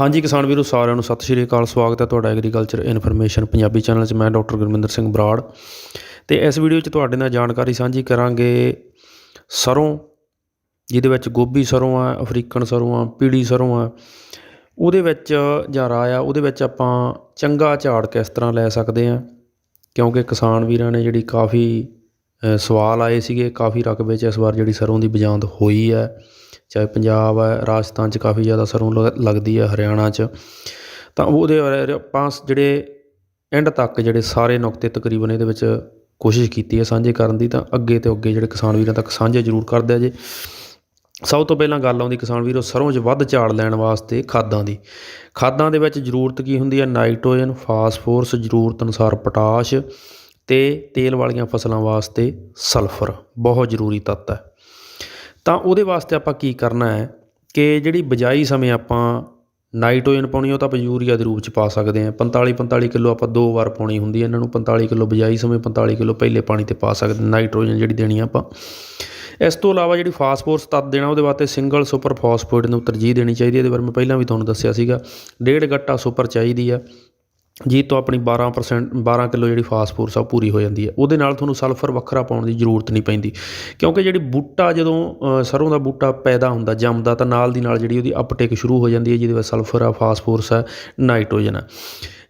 ਹਾਂਜੀ, ਕਿਸਾਨ ਵੀਰੋ, ਸਾਰਿਆਂ ਨੂੰ ਸਤਿ ਸ਼੍ਰੀ ਅਕਾਲ। ਸਵਾਗਤ ਹੈ ਤੁਹਾਡਾ ਐਗਰੀਕਲਚਰ ਇਨਫੋਰਮੇਸ਼ਨ ਪੰਜਾਬੀ ਚੈਨਲ 'ਚ। ਮੈਂ ਡਾਕਟਰ ਗੁਰਮਿੰਦਰ ਸਿੰਘ ਬਰਾੜ। ਤੇ ਇਸ ਵੀਡੀਓ 'ਚ ਤੁਹਾਡੇ ਨਾਲ ਜਾਣਕਾਰੀ ਸਾਂਝੀ ਕਰਾਂਗੇ ਸਰੋਂ, ਜਿਹਦੇ ਵਿੱਚ ਗੋਭੀ ਸਰੋਂ ਆ, ਅਫਰੀਕਨ ਸਰੋਂ ਆ ਪੀੜੀ ਸਰੋਂ ਆ। ਉਹਦੇ ਵਿੱਚ ਜਾਂ ਰਾਹ ਆ, ਉਹਦੇ ਵਿੱਚ ਆਪਾਂ ਚੰਗਾ ਝਾੜ ਕਿਸ ਤਰ੍ਹਾਂ ਲੈ ਸਕਦੇ ਆ? ਕਿਉਂਕਿ ਕਿਸਾਨ ਵੀਰਾਂ ਨੇ ਜਿਹੜੀ ਕਾਫੀ ਸਵਾਲ ਆਏ ਸੀਗੇ, ਕਾਫੀ ਰਕਬੇ 'ਚ ਇਸ ਵਾਰ ਜਿਹੜੀ ਸਰੋਂ ਦੀ ਬਜਾਂਦ ਹੋਈ ਹੈ। ਚਾਹੇ ਪੰਜਾਬ ਹੈ, ਰਾਜਸਥਾਨ 'ਚ ਕਾਫੀ ਜ਼ਿਆਦਾ ਸਰੋਂ ਲ- ਲੱਗਦੀ ਹੈ, ਹਰਿਆਣਾ 'ਚ। ਤਾਂ ਉਹਦੇ ਬਾਰੇ ਆਪਾਂ ਜਿਹੜੇ ਐਂਡ ਤੱਕ ਜਿਹੜੇ ਸਾਰੇ ਨੁਕਤੇ ਤਕਰੀਬਨ ਇਹਦੇ ਵਿੱਚ ਕੋਸ਼ਿਸ਼ ਕੀਤੀ ਹੈ ਸਾਂਝੇ ਕਰਨ ਦੀ, ਤਾਂ ਅੱਗੇ ਤੇ ਅੱਗੇ ਜਿਹੜੇ ਕਿਸਾਨ ਵੀਰਾਂ ਤੱਕ ਸਾਂਝੇ ਜ਼ਰੂਰ ਕਰਦੇ ਜੇ। ਸਭ ਤੋਂ ਪਹਿਲਾਂ ਗੱਲ ਆਉਂਦੀ ਕਿਸਾਨ ਵੀਰੋ, ਸਰੋਂ 'ਚ ਵੱਧ ਝਾੜ ਲੈਣ ਵਾਸਤੇ ਖਾਦਾਂ ਦੀ। ਖਾਦਾਂ ਦੇ ਵਿੱਚ ਜ਼ਰੂਰਤ ਕੀ ਹੁੰਦੀ ਹੈ? ਨਾਈਟ੍ਰੋਜਨ, ਫਾਸਫੋਰਸ, ਜ਼ਰੂਰਤ ਅਨੁਸਾਰ ਪੋਟਾਸ਼ ਤੇ ਤੇਲ ਵਾਲੀਆਂ ਫਸਲਾਂ ਵਾਸਤੇ ਸਲਫਰ, ਬਹੁਤ ਜ਼ਰੂਰੀ ਤੱਤ ਹੈ। ਤਾਂ ਉਹਦੇ ਵਾਸਤੇ ਆਪਾਂ ਕੀ ਕਰਨਾ ਹੈ ਕਿ ਜਿਹੜੀ ਬਜਾਈ ਸਮੇਂ ਆਪਾਂ ਨਾਈਟ੍ਰੋਜਨ ਪਾਉਣੀ ਉਹ ਤਾਂ ਆਪਾਂ ਯੂਰੀਆ ਦੇ ਰੂਪ ਚ ਪਾ ਸਕਦੇ ਹਾਂ। 45 45 ਕਿਲੋ ਆਪਾਂ ਦੋ ਵਾਰ ਪਾਉਣੀ ਹੁੰਦੀ ਹੈ। ਇਹਨਾਂ ਨੂੰ 45 ਕਿਲੋ ਬਜਾਈ ਸਮੇਂ 45 ਕਿਲੋ ਪਹਿਲੇ ਪਾਣੀ ਤੇ ਪਾ ਸਕਦੇ ਨਾਈਟ੍ਰੋਜਨ ਜਿਹੜੀ ਦੇਣੀ ਆ ਆਪਾਂ। ਇਸ ਤੋਂ ਇਲਾਵਾ ਜਿਹੜੀ ਫਾਸਫੋਰਸ ਤੱਤ ਦੇਣਾ, ਉਹਦੇ ਵਾਸਤੇ ਸਿੰਗਲ ਸੁਪਰ ਫਾਸਫੇਟ ਨੂੰ ਤਰਜੀਹ ਦੇਣੀ ਚਾਹੀਦੀ ਹੈ। ਇਹਦੇ ਬਾਰੇ ਮੈਂ ਪਹਿਲਾਂ ਵੀ ਤੁਹਾਨੂੰ ਦੱਸਿਆ ਸੀਗਾ, ਡੇਢ ਗੱਟਾ ਸੁਪਰ ਚਾਹੀਦੀ ਆ ਜੀ ਤੋਂ ਆਪਣੀ 12% 12 ਕਿਲੋ ਜਿਹੜੀ ਫਾਸਫੋਰਸ ਆ ਉਹ ਪੂਰੀ ਹੋ ਜਾਂਦੀ ਹੈ। ਉਹਦੇ ਨਾਲ ਤੁਹਾਨੂੰ ਸਲਫਰ ਵੱਖਰਾ ਪਾਉਣ ਦੀ ਜ਼ਰੂਰਤ ਨਹੀਂ ਪੈਂਦੀ। ਕਿਉਂਕਿ ਜਿਹੜੀ ਬੂਟਾ ਜਦੋਂ ਅ, ਸਰੋਂ ਦਾ ਬੂਟਾ ਪੈਦਾ ਹੁੰਦਾ ਜੰਮਦਾ ਤਾਂ ਨਾਲ ਦੀ ਨਾਲ ਜਿਹੜੀ ਉਹਦੀ ਅਪਟੇਕ ਸ਼ੁਰੂ ਹੋ ਜਾਂਦੀ ਹੈ ਜਿਹਦੇ ਵਿੱਚ ਸਲਫਰ ਆ ਫਾਸਫੋਰਸ ਆ ਨਾਈਟ੍ਰੋਜਨ ਆ।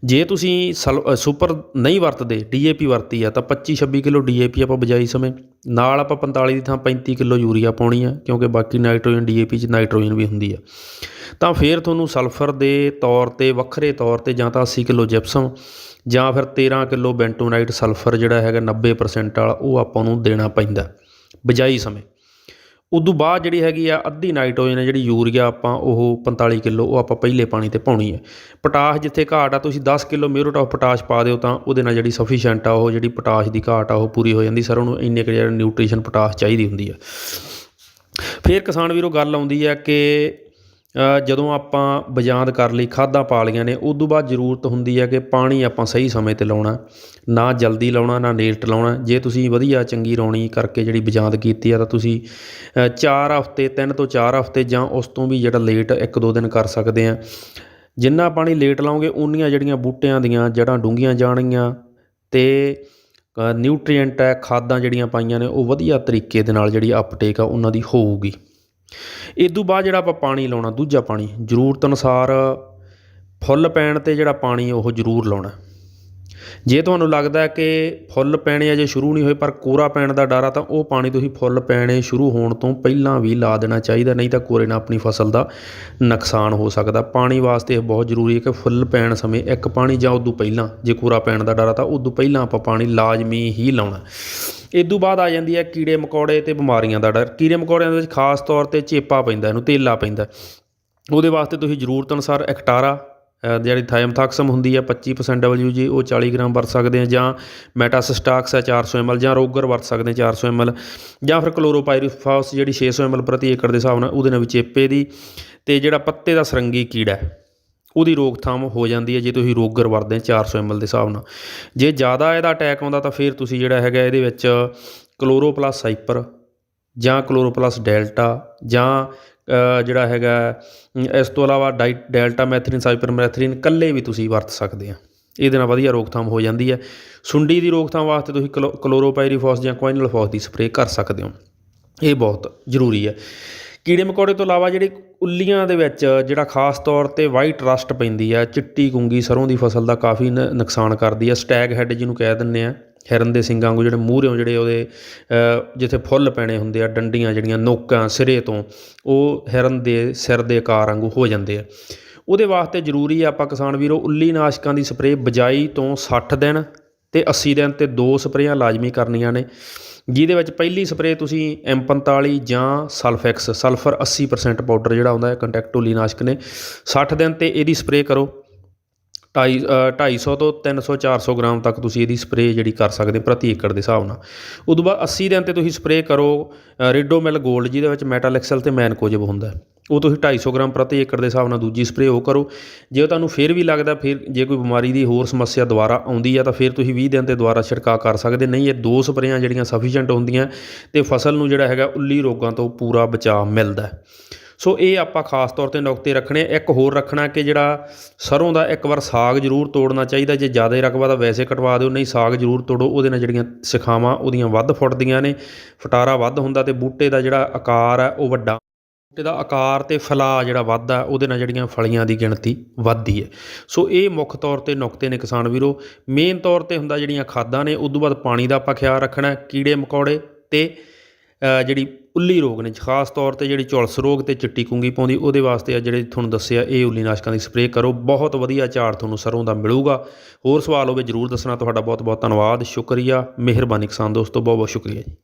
ਜੇ ਤੁਸੀਂ ਸਲ ਸੁਪਰ ਨਹੀਂ ਵਰਤਦੇ, ਡੀਏਪੀ ਵਰਤੀ ਆ, ਤਾਂ 25 26 ਕਿਲੋ ਡੀਏਪੀ ਆਪਾਂ ਬਜਾਈ ਸਮੇਂ। ਨਾਲ ਆਪਾਂ 45 ਦੀ ਥਾਂ 35 ਕਿਲੋ ਯੂਰੀਆ ਪਾਉਣੀ ਆ, ਕਿਉਂਕਿ ਬਾਕੀ ਨਾਈਟ੍ਰੋਜਨ ਡੀਏਪੀ 'ਚ ਨਾਈਟ੍ਰੋਜਨ ਵੀ ਹੁੰਦੀ ਆ। ਤਾਂ ਫਿਰ ਤੁਹਾਨੂੰ ਸਲਫਰ ਦੇ ਤੌਰ ਤੇ, ਵੱਖਰੇ ਤੌਰ ਤੇ ਜਾਂ ਤਾਂ 80 ਕਿਲੋ ਜਿਪਸਮ ਜਾਂ ਫਿਰ 13 ਕਿਲੋ ਬੈਂਟੋਨਾਈਟ ਸਲਫਰ ਜਿਹੜਾ ਹੈਗਾ 90% ਵਾਲਾ, ਉਹ ਆਪਾਂ ਨੂੰ ਦੇਣਾ ਪੈਂਦਾ, ਬਜਾਈ ਸਮੇਂ। ਉਦੋਂ ਬਾਅਦ ਜਿਹੜੀ ਹੈਗੀ ਆ, ਅੱਧੀ ਨਾਈਟ੍ਰੋਜਨ ਹੈ ਜਿਹੜੀ ਯੂਰੀਆ ਆਪਾਂ ਉਹ 45 ਕਿਲੋ, ਉਹ ਆਪਾਂ ਪਹਿਲੇ ਪਾਣੀ ਤੇ ਪਾਉਣੀ ਹੈ ਪੋਟਾਸ਼ ਜਿੱਥੇ ਘਾਟ ਆ, ਤੁਸੀਂ 10 ਕਿਲੋ ਮਿਊਰੇਟ ਆਫ ਪੋਟਾਸ਼ ਪਾ ਦਿਓ ਤਾਂ ਉਹਦੇ ਨਾਲ ਜਿਹੜੀ ਸਫੀਸ਼ੀਐਂਟ ਆ, ਉਹ ਜਿਹੜੀ ਪੋਟਾਸ਼ ਦੀ ਘਾਟ ਆ, ਉਹ ਪੂਰੀ ਹੋ ਜਾਂਦੀ। ਸਰ, ਉਹਨੂੰ ਇੰਨੇ ਕੁ ਜਿਹੜਾ ਨਿਊਟ੍ਰੀਸ਼ਨ ਪੋਟਾਸ਼ ਚਾਹੀਦੀ ਹੁੰਦੀ ਹੈ ਫਿਰ ਕਿਸਾਨ ਵੀਰੋ ਗੱਲ ਆਉਂਦੀ ਹੈ ਕਿ ਜਦੋਂ ਆਪਾਂ ਬਜਾਂਦ ਕਰ ਲਈ, ਖਾਦਾਂ ਪਾ ਲਈਆਂ ਨੇ ਉਸ ਤੋਂ ਬਾਅਦ ਜ਼ਰੂਰਤ ਹੁੰਦੀ ਹੈ ਕਿ ਪਾਣੀ ਆਪਾਂ ਸਹੀ ਸਮੇਂ ਤੇ ਲਾਉਣਾ, ਨਾ ਜਲਦੀ ਲਾਉਣਾ, ਨਾ ਲੇਟ ਲਾਉਣਾ। ਜੇ ਤੁਸੀਂ ਵਧੀਆ ਚੰਗੀ ਰੌਣੀ ਕਰਕੇ ਜਿਹੜੀ ਬਜਾਂਦ ਕੀਤੀ ਆ, ਤਾਂ ਤੁਸੀਂ 4 ਹਫ਼ਤੇ 3 ਤੋਂ 4 ਹਫ਼ਤੇ ਜਾਂ ਉਸ ਤੋਂ ਵੀ ਜਿਹੜਾ ਲੇਟ 1-2 ਦਿਨ ਕਰ ਸਕਦੇ ਆ। ਜਿੰਨਾ ਪਾਣੀ ਲੇਟ ਲਾਉਂਗੇ ਉਨੀਆਂ ਜਿਹੜੀਆਂ ਬੂਟਿਆਂ ਦੀਆਂ ਜੜ੍ਹਾਂ ਡੂੰਘੀਆਂ ਜਾਣਗੀਆਂ ਤੇ ਨਿਊਟ੍ਰੀਐਂਟ ਹੈ, ਖਾਦਾਂ ਜਿਹੜੀਆਂ ਪਾਈਆਂ ਨੇ, ਉਹ ਵਧੀਆ ਤਰੀਕੇ ਦੇ ਨਾਲ ਜਿਹੜੀ ਅਪਟੇਕ ਆ, ਉਹਨਾਂ ਦੀ ਹੋਊਗੀ। ਇਹ ਤੋਂ ਬਾਅਦ ਜਿਹੜਾ ਆਪਾਂ ਪਾਣੀ ਲਾਉਣਾ, ਦੂਜਾ ਪਾਣੀ, ਜ਼ਰੂਰਤ ਅਨੁਸਾਰ ਫੁੱਲ ਪੈਣ ਤੇ ਜਿਹੜਾ ਪਾਣੀ ਉਹ ਜ਼ਰੂਰ ਲਾਉਣਾ। ਜੇ ਤੁਹਾਨੂੰ ਲੱਗਦਾ ਕਿ ਫੁੱਲ ਪੈਣੇ ਅਜੇ ਸ਼ੁਰੂ ਨਹੀਂ ਹੋਏ, ਪਰ ਕੋਰਾ ਪੈਣ ਦਾ ਡਰ ਆ, ਤਾਂ ਉਹ ਪਾਣੀ ਤੁਸੀਂ ਫੁੱਲ ਪੈਣੇ ਸ਼ੁਰੂ ਹੋਣ ਤੋਂ ਪਹਿਲਾਂ ਵੀ ਲਾ ਦੇਣਾ ਚਾਹੀਦਾ, ਨਹੀਂ ਤਾਂ ਕੋਰੇ ਨਾਲ ਆਪਣੀ ਫਸਲ ਦਾ ਨੁਕਸਾਨ ਹੋ ਸਕਦਾ। ਪਾਣੀ ਵਾਸਤੇ ਇਹ ਬਹੁਤ ਜ਼ਰੂਰੀ ਹੈ ਕਿ ਫੁੱਲ ਪੈਣ ਸਮੇਂ ਇੱਕ ਪਾਣੀ ਜਾਂ ਉਦੋਂ ਪਹਿਲਾਂ, ਜੇ ਕੋਰਾ ਪੈਣ ਦਾ ਡਰ ਆ, ਤਾਂ ਉਦੋਂ ਪਹਿਲਾਂ ਆਪਾਂ ਪਾਣੀ ਲਾਜ਼ਮੀ ਹੀ ਲਾਉਣਾ। ਤੋਂ ਬਾਅਦ ਆ ਜਾਂਦੀ ਹੈ ਕੀੜੇ ਮਕੌੜੇ ਤੇ ਬਿਮਾਰੀਆਂ ਦਾ ਡਰ। ਕੀੜੇ ਮਕੌੜਿਆਂ ਦੇ ਵਿੱਚ ਖਾਸ ਤੌਰ ਤੇ ਚੇਪਾ ਪੈਂਦਾ ਇਹਨੂੰ ਤੇਲਾ ਪੈਂਦਾ। ਉਹਦੇ ਵਾਸਤੇ ਤੁਸੀਂ ਜ਼ਰੂਰਤ ਅਨੁਸਾਰ ਐਕਟਾਰਾ ਜਿਹੜੀ ਥਾਇਮਥਾਕਸਮ ਹੁੰਦੀ ਹੈ 25% WG ਉਹ 40 ਗ੍ਰਾਮ ਵਰਤ ਸਕਦੇ ਆ ਜਾਂ ਮੈਟਾਸਟਾਕਸ ਹੈ 400 ml ਜਾਂ ਰੋਗਰ ਵਰਤ ਸਕਦੇ ਆ 400 ml ਜਾਂ ਫਿਰ ਕਲੋਰੋਪਾਇਰੀਫਾਸ ਜਿਹੜੀ 600 ml ਪ੍ਰਤੀ ਏਕੜ ਦੇ ਹਿਸਾਬ ਨਾਲ ਉਹਦੇ ਨਾਲ ਵੀ ਚੇਪੇ ਦੀ। ਤੇ ਜਿਹੜਾ ਪੱਤੇ ਦਾ ਸਰੰਗੀ ਕੀੜਾ ਹੈ, ਉਹਦੀ ਰੋਕਥਾਮ ਹੋ ਜਾਂਦੀ ਹੈ ਜੇ ਤੁਸੀਂ ਰੋਗਰ ਵਰਤਦੇ 400 ml ਦੇ ਹਿਸਾਬ ਨਾਲ। ਜੇ ਜ਼ਿਆਦਾ ਇਹਦਾ ਅਟੈਕ ਆਉਂਦਾ ਤਾਂ ਫਿਰ ਤੁਸੀਂ ਜਿਹੜਾ ਹੈਗਾ ਇਹਦੇ ਵਿੱਚ ਕਲੋਰੋਪਲਸ ਸਾਈਪਰ ਜਾਂ ਕਲੋਰੋਪਲਸ ਡੈਲਟਾ ਜਾਂ ਜਿਹੜਾ ਹੈਗਾ ਇਸ ਤੋਂ ਇਲਾਵਾ ਡਾਈ ਡੈਲਟਾ ਮੈਥਰੀਨ ਸਾਈਪਰ ਮੈਥਰੀਨ ਇਕੱਲੇ ਵੀ ਤੁਸੀਂ ਵਰਤ ਸਕਦੇ ਆ। ਇਹਦੇ ਨਾਲ ਵਧੀਆ ਰੋਕਥਾਮ ਹੋ ਜਾਂਦੀ ਹੈ। ਸੁੰਡੀ ਦੀ ਰੋਕਥਾਮ ਵਾਸਤੇ ਤੁਸੀਂ ਕਲੋ, ਕਲੋਰੋਪਾਇਰੀਫੋਸ ਜਾਂ ਕੁਇਨਲਫੋਸ ਦੀ ਸਪਰੇਅ ਕਰ ਸਕਦੇ ਹੋ। ਇਹ ਬਹੁਤ ਜ਼ਰੂਰੀ ਹੈ। ਕੀੜੇ ਮਕੌੜੇ ਤੋਂ ਇਲਾਵਾ ਜਿਹੜੇ ਉੱਲੀਆਂ ਦੇ ਵਿੱਚ ਜਿਹੜਾ ਖਾਸ ਤੌਰ ਤੇ ਵਾਈਟ ਰਸਟ ਪੈਂਦੀ ਆ, ਚਿੱਟੀ ਗੁੰਗੀ ਸਰੋਂ ਦੀ ਫਸਲ ਦਾ ਕਾਫੀ ਨ- ਨੁਕਸਾਨ ਕਰਦੀ ਹੈ ਸਟੈਗ ਹੈਡ ਜਿਹਨੂੰ ਕਹਿ ਦਿੰਦੇ ਆ, ਹਿਰਨ ਦੇ ਸਿੰਗਾਂ ਵਾਂਗੂ ਜਿਹੜੇ ਮੂਹਰਿਓਂ ਜਿਹੜੇ ਉਹਦੇ ਜਿੱਥੇ ਫੁੱਲ ਪੈਣੇ ਹੁੰਦੇ ਆ, ਡੰਡੀਆਂ ਜਿਹੜੀਆਂ ਨੋਕਾਂ ਸਿਰੇ ਤੋਂ, ਉਹ ਹਿਰਨ ਦੇ ਸਿਰ ਦੇ ਆਕਾਰ ਵਾਂਗੂ ਹੋ ਜਾਂਦੇ ਆ। ਉਹਦੇ ਵਾਸਤੇ ਜ਼ਰੂਰੀ ਆ ਆਪਾਂ ਕਿਸਾਨ ਵੀਰੋ ਉੱਲੀ ਨਾਸ਼ਕਾਂ ਦੀ ਸਪਰੇਅ ਬਜਾਈ ਤੋਂ 60 ਦਿਨ ਤੇ 80 ਦਿਨ ਤੇ ਦੋ ਸਪਰੇਆਂ ਲਾਜ਼ਮੀ ਕਰਨੀਆਂ ਨੇ। ਜਿਹਦੇ ਵਿੱਚ ਪਹਿਲੀ ਸਪਰੇਅ ਤੁਸੀਂ M45 ਜਾਂ ਸਲਫੈਕਸ ਸਲਫਰ 80% ਪਾਊਡਰ ਜਿਹੜਾ ਆਉਂਦਾ ਹੈ ਕੰਟੈਕਟ ਉੱਲੀ ਨਾਸ਼ਕ ਨੇ। 60 ਦਿਨ ਤੇ ਇਹਦੀ ਸਪਰੇਅ ਕਰੋ। ਢਾਈ ਢਾਈ ਸੌ ਤੋਂ ਤਿੰਨ ਸੌ, ਚਾਰ ਸੌ ਗ੍ਰਾਮ ਤੱਕ ਤੁਸੀਂ ਇਹਦੀ ਸਪਰੇਅ ਜਿਹੜੀ ਕਰ ਸਕਦੇ ਪ੍ਰਤੀ ਏਕੜ ਦੇ ਹਿਸਾਬ ਨਾਲ। ਉਦੋਂ ਬਾਅਦ 80 ਦਿਨ ਤੇ ਤੁਸੀਂ ਸਪਰੇਅ ਕਰੋ ਰੇਡੋਮਿਲ ਗੋਲਡ ਜਿਹਦੇ ਵਿੱਚ ਮੈਟਾਲੈਕਸਲ ਅਤੇ ਮੈਨਕੋਜਬ ਹੁੰਦਾ ਉਹ ਤੁਸੀਂ 250 ਗ੍ਰਾਮ ਪ੍ਰਤੀ ਏਕੜ ਦੇ ਹਿਸਾਬ ਨਾਲ ਦੂਜੀ ਸਪਰੇਅ ਉਹ ਕਰੋ। ਜੇ ਤੁਹਾਨੂੰ ਫਿਰ ਵੀ ਲੱਗਦਾ, ਫਿਰ ਜੇ ਕੋਈ ਬਿਮਾਰੀ ਦੀ ਹੋਰ ਸਮੱਸਿਆ ਦੁਬਾਰਾ ਆਉਂਦੀ ਆ ਤਾਂ ਫਿਰ ਤੁਸੀਂ 20 ਦਿਨ ਤੇ ਦੁਬਾਰਾ ਛਿੜਕਾਅ ਕਰ ਸਕਦੇ। ਨਹੀਂ, ਇਹ ਦੋ ਸਪਰੇਆਂ ਜਿਹੜੀਆਂ ਸਫੀਸ਼ੀਐਂਟ ਹੁੰਦੀਆਂ ਤੇ ਫਸਲ ਨੂੰ ਜਿਹੜਾ ਹੈਗਾ ਉੱਲੀ ਰੋਗਾਂ ਤੋਂ ਪੂਰਾ ਬਚਾਅ ਮਿਲਦਾ ਸੋ ਇਹ ਆਪਾਂ ਖਾਸ ਤੌਰ ਤੇ ਨੁਕਤੇ ਰੱਖਣੇ ਇੱਕ ਹੋਰ ਰੱਖਣਾ ਕਿ ਜਿਹੜਾ ਸਰੋਂ ਦਾ ਇੱਕ ਵਾਰ ਸਾਗ ਜ਼ਰੂਰ ਤੋੜਨਾ ਚਾਹੀਦਾ। ਜੇ ਜ਼ਿਆਦਾ ਰਕਬਾ ਤਾਂ ਵੈਸੇ ਕਟਵਾ ਦਿਓ, ਨਹੀਂ ਸਾਗ ਜ਼ਰੂਰ ਤੋੜੋ। ਉਹਦੇ ਨਾਲ ਜਿਹੜੀਆਂ ਸਿਖਾਵਾਂ ਉਹਦੀਆਂ ਵੱਧ ਫੁੱਟਦੀਆਂ ਨੇ। ਫਟਾਰਾ ਵੱਧ ਹੁੰਦਾ ਤੇ ਬੂਟੇ ਦਾ ਜਿਹੜਾ ਆਕਾਰ ਹੈ ਉਹ ਵੱਡਾ। ਬੂਟੇ ਦਾ ਆਕਾਰ ਤੇ ਫਲਾ ਜਿਹੜਾ ਵੱਧਦਾ ਉਹਦੇ ਨਾਲ ਜਿਹੜੀਆਂ ਫਲੀਆਂ ਦੀ ਗਿਣਤੀ ਵੱਧਦੀ ਹੈ। ਸੋ ਇਹ ਮੁੱਖ ਤੌਰ ਤੇ ਨੁਕਤੇ ਨੇ ਕਿਸਾਨ ਵੀਰੋ। ਮੇਨ ਤੌਰ ਤੇ ਹੁੰਦਾ ਜਿਹੜੀਆਂ ਖਾਦਾਂ ਨੇ ਉਦੋਂ ਬਾਅਦ ਪਾਣੀ ਦਾ ਆਪਾਂ ਖਿਆਲ ਰੱਖਣਾ ਕੀੜੇ ਮਕੌੜੇ ਤੇ ਜਿਹੜੀ ਉੱਲੀ ਰੋਗ ਨੇ, ਖਾਸ ਤੌਰ ਤੇ ਜਿਹੜੀ ਝੁਲਸ ਰੋਗ ਤੇ ਚਿੱਟੀ ਕੁੰਗੀ ਪਾਉਂਦੀ, ਉਹਦੇ ਵਾਸਤੇ ਆ ਜਿਹੜੇ ਤੁਹਾਨੂੰ ਦੱਸਿਆ, ਇਹ ਉੱਲੀ ਨਾਸ਼ਕਾਂ ਦੀ ਸਪਰੇਅ ਕਰੋ। ਬਹੁਤ ਵਧੀਆ ਝਾੜ ਤੁਹਾਨੂੰ ਸਰੋਂ ਦਾ ਮਿਲੂਗਾ। ਹੋਰ ਸਵਾਲ ਹੋਵੇ ਜਰੂਰ ਦੱਸਣਾ। ਤੁਹਾਡਾ ਬਹੁਤ ਬਹੁਤ ਧੰਨਵਾਦ। ਸ਼ੁਕਰੀਆ। ਮਿਹਰਬਾਨੀ ਕਿਸਾਨ ਦੋਸਤੋ। ਬਹੁਤ ਬਹੁਤ ਸ਼ੁਕਰੀਆ ਜੀ।